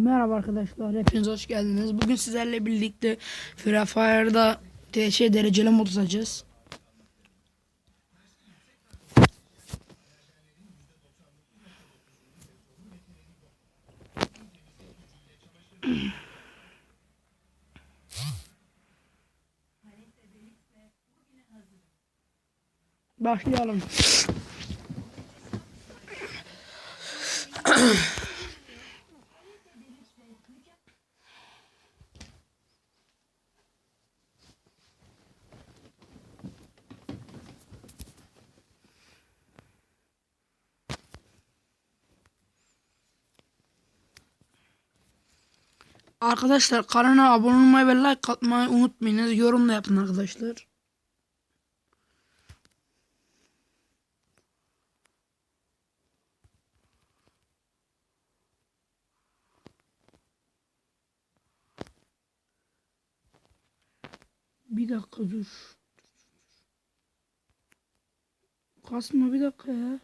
Merhaba arkadaşlar, hepiniz hoş geldiniz. Bugün sizlerle birlikte Free Fire'da TŞ dereceli mod atacağız. Başlayalım. Arkadaşlar kanala abone olmayı ve like atmayı unutmayınız. Yorum da yapın arkadaşlar. Bir dakika dur. Kasma bir dakika ya.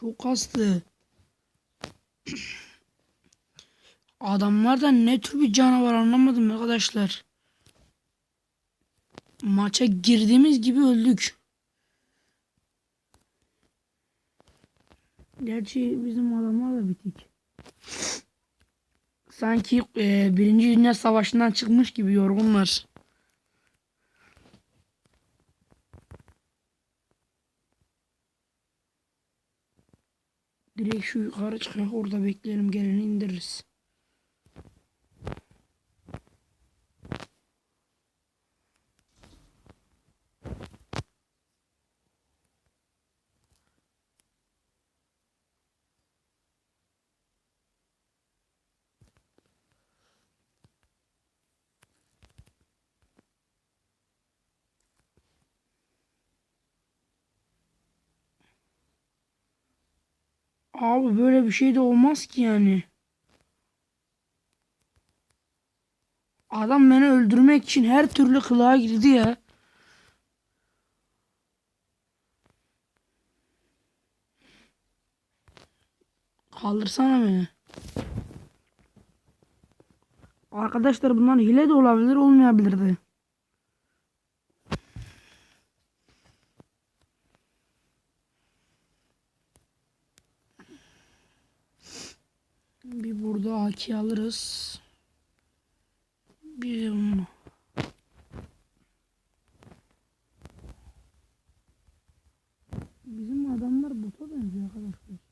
Çok kastı. Adamlar da ne tür bir canavar anlamadım arkadaşlar. Maça girdiğimiz gibi öldük. Gerçi bizim adamlar da bitik. Sanki e, Birinci Dünya Savaşı'ndan çıkmış gibi yorgunlar. Direkt şu yukarı çıkıyor. Orada bekleyelim. Geleni indiririz. Abi böyle bir şey de olmaz ki yani. Adam beni öldürmek için her türlü kılığa girdi ya. Kaldırsana beni. Arkadaşlar bunlar hile de olabilir olmayabilir de. Bir burada AK alırız. Bir. Bizim adamlar bota benziyor arkadaşlar.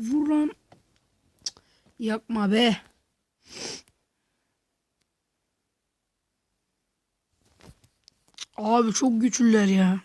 Vur Yapma be. Abi çok güçlüler ya.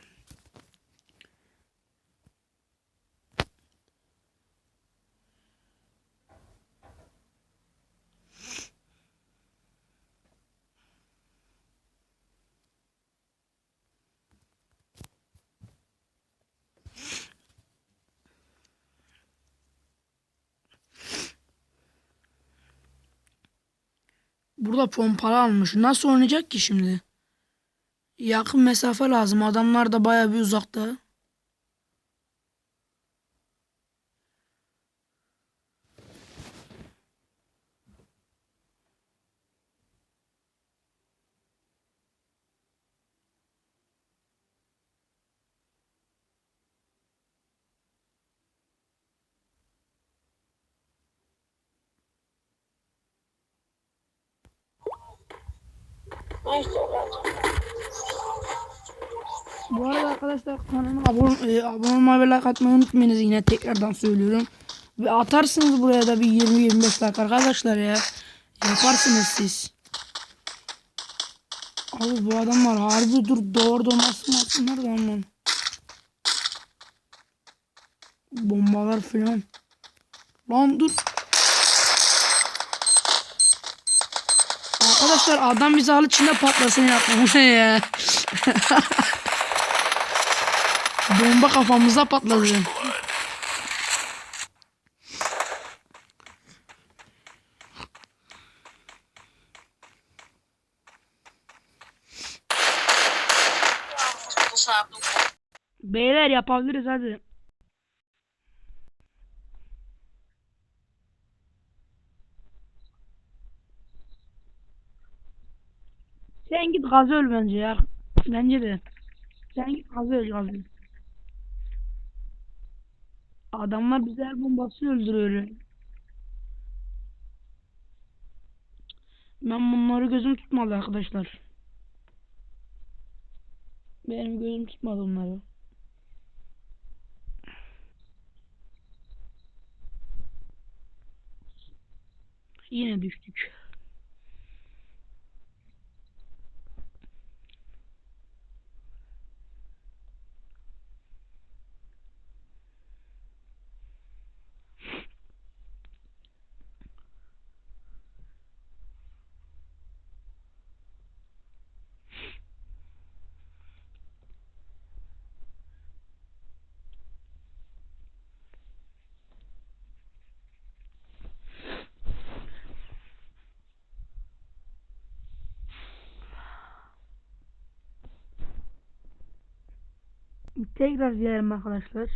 Burada pompalı almış. Nasıl oynayacak ki şimdi? Yakın mesafe lazım. Adamlar da baya bir uzakta. Bu arada arkadaşlar kanalıma abone, e, abone olmayı ve like atmayı unutmayınız yine tekrardan söylüyorum. Ve atarsınız buraya da bir 20-25 like arkadaşlar ya. Yaparsınız siz. Abi bu adamlar harbi dur doğru nasıl masınlar da ondan. Bombalar falan. Lan dur. Arkadaşlar adam bizi halı içinde patlasın yapmamı ya. Bomba kafamıza patladı. Beyler yapabiliriz hadi. Sen git gazı öl bence ya. Bence de. Sen git gazı öl gazı. Adamlar bizi el bombası öldürüyor. Ben bunları gözüm tutmadı arkadaşlar. Benim gözüm tutmadı onları. Yine düştük. Tekrar ziyaretim arkadaşlar.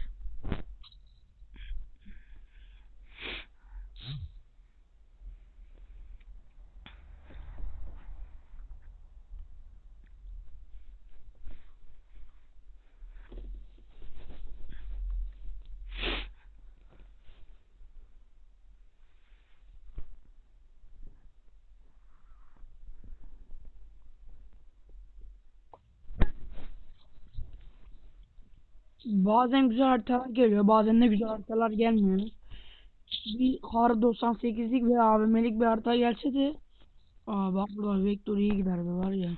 Bazen güzel haritalar geliyor, bazen de güzel haritalar gelmiyor. Bir kar 98'lik ve AVM'lik bir harita gelse de Aa bak burada Vector iyi giderdi var ya.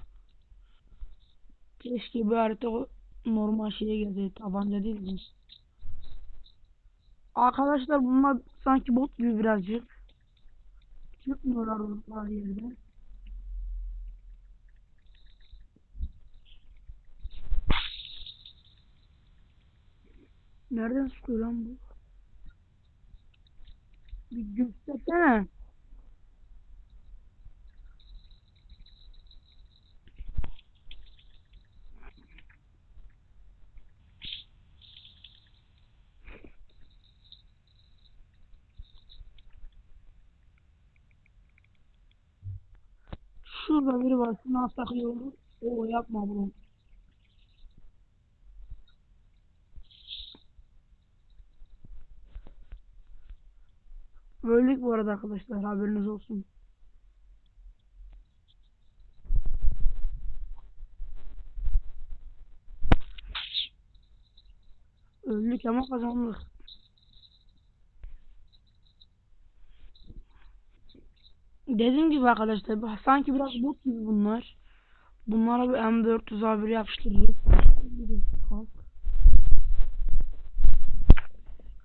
Keşke bir harita normal şeye gelse tabanca değil mi? Arkadaşlar bunlar sanki bot gibi birazcık. Çıkmıyorlar onlar yerde. Nereden sıkıyor lan bu? Bir göstersene. Şurada biri var. Şunu alsak iyi. Oo yapma bunu. Öldük bu arada arkadaşlar haberiniz olsun. Öldük ama kazandık. Dediğim gibi arkadaşlar sanki biraz bot gibi bunlar. Bunlara bir M400 A1 yapıştırırız.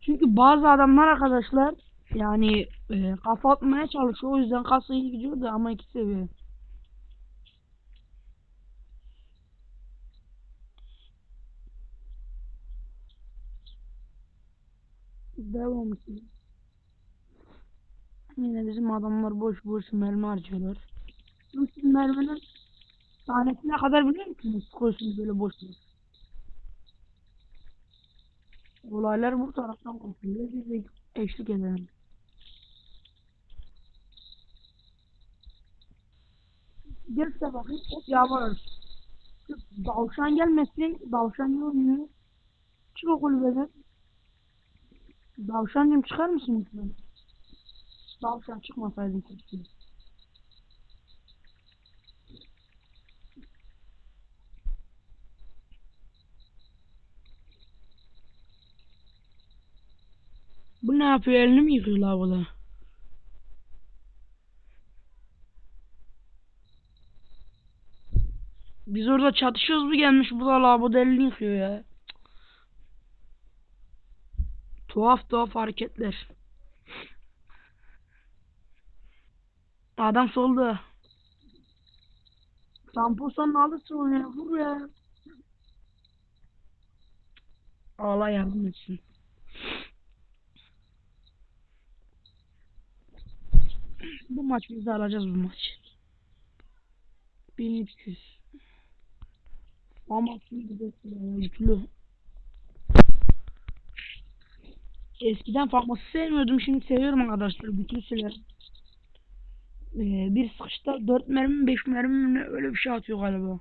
Çünkü bazı adamlar arkadaşlar yani e, kafa atmaya çalışıyor. O yüzden kasa iyi gidiyor da ama iki seviye. Devam edelim. Yine bizim adamlar boş boş mermi harcıyorlar. Siz merminin tanesine kadar biliyor musunuz? Koysunuz böyle boş boş. Olaylar bu taraftan kopuyor. Biz de eşlik edelim. Gelse bakayım. Hop yağmur Davşan gelmesin. Davşan yormuyor. Çık o kulübeden. Davşancım çıkar mısın lütfen? Davşan çıkmasaydın keşke. Bu ne yapıyor? Elini mi yıkıyor lavaboda? Biz orada çatışıyoruz bu gelmiş bu da lavaboda elini yıkıyor ya. Tuhaf tuhaf hareketler. Adam solda. Samposan alırsın onu ya. Vur ya. Allah yardım etsin. Bu maç biz de alacağız bu maç. 1300. Ama silah, yüklü. Eskiden farması sevmiyordum. Şimdi seviyorum arkadaşlar. Bütün silah. Ee, bir sıkışta 4 mermi mi 5 mermi öyle bir şey atıyor galiba.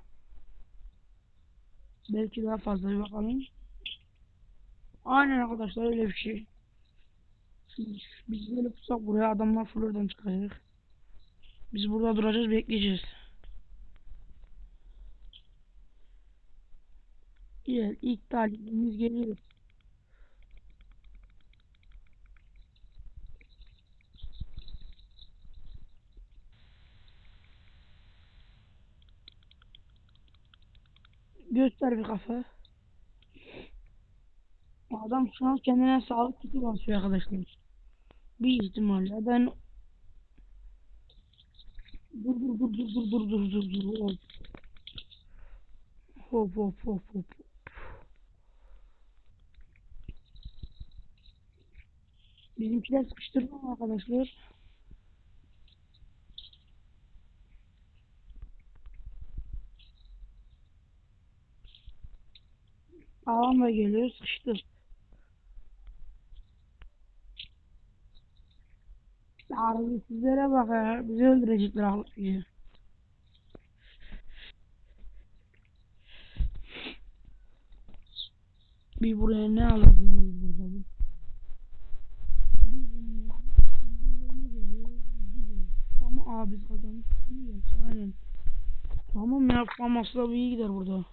Belki daha fazla bir bakalım. Aynen arkadaşlar öyle bir şey. Şimdi Biz böyle tutsak buraya adamlar flordan çıkacak. Biz burada duracağız bekleyeceğiz. Gel ilk talibimiz geliyor. Göster bir kafa. Adam şu an kendine sağlık kiti basıyor arkadaşlar. Bir ihtimalle ben dur dur dur dur dur dur dur dur dur hop hop hop hop Bizimkiler sıkıştırdı mı arkadaşlar? Ağam da geliyor sıkıştı. Harbi sizlere bak ya. Bizi öldürecekler gibi. Bir buraya ne alacağız burada Abi biz. İyi ya, aynen. Tamam ya famasla bir iyi gider burada.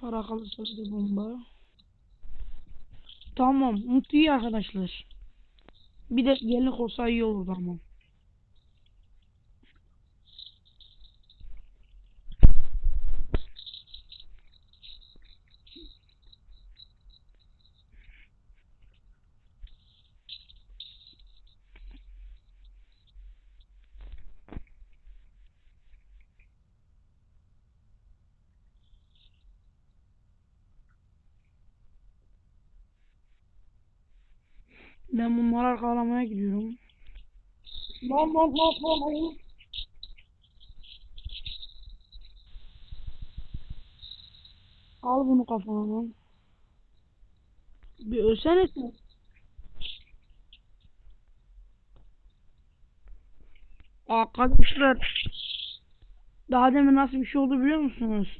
Para kalırsa bir bomba. Tamam mutlu arkadaşlar. Bir de gelinlik olsa iyi olurdu ama. Ben bunları arkalamaya gidiyorum. Lan lan lan lan lan. Al bunu kafana lan. Bir ölsene sen. Arkadaşlar daha demin nasıl bir şey oldu biliyor musunuz?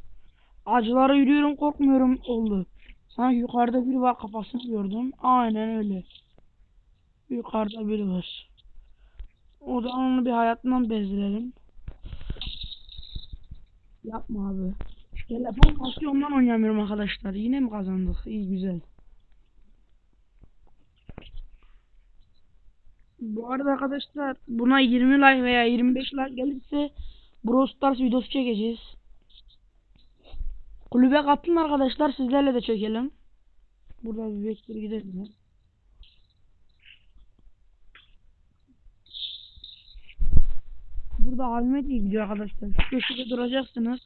Acılara yürüyorum korkmuyorum oldu. Sanki yukarıda biri var kafasını gördüm. Aynen öyle. Yukarıda biri var. O zaman onu bir hayatından bezdirelim. Yapma abi. Telefon kasıyor ondan oynayamıyorum arkadaşlar. Yine mi kazandık? İyi güzel. Bu arada arkadaşlar buna 20 like veya 25 like gelirse Brawl Stars videosu çekeceğiz. Kulübe katılın arkadaşlar sizlerle de çekelim. Burada bir vektör gidelim. Burada Ahmet iyi gidiyor arkadaşlar. Şu köşede duracaksınız.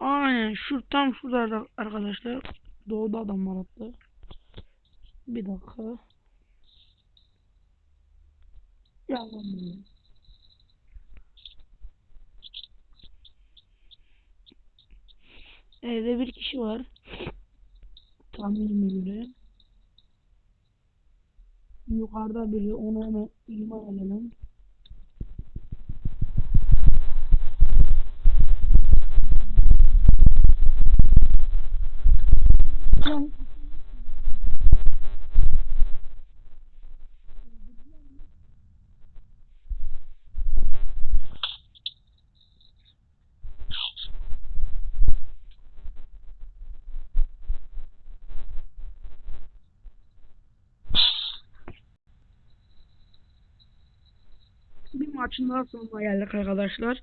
Aynen şu tam şurada arkadaşlar. Doğuda adam var hatta. Bir dakika. Yalan. Evde bir kişi var. Tahminime göre. Yukarıda biri onu hemen iman edelim. Maçın daha sonuna geldik arkadaşlar.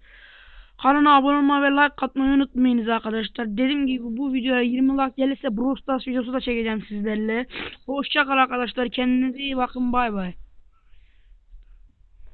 Kanala abone olmayı ve like atmayı unutmayınız arkadaşlar. Dediğim gibi bu videoya 20 like gelirse Brawl Stars videosu da çekeceğim sizlerle. Hoşça kal arkadaşlar. Kendinize iyi bakın. Bay bay.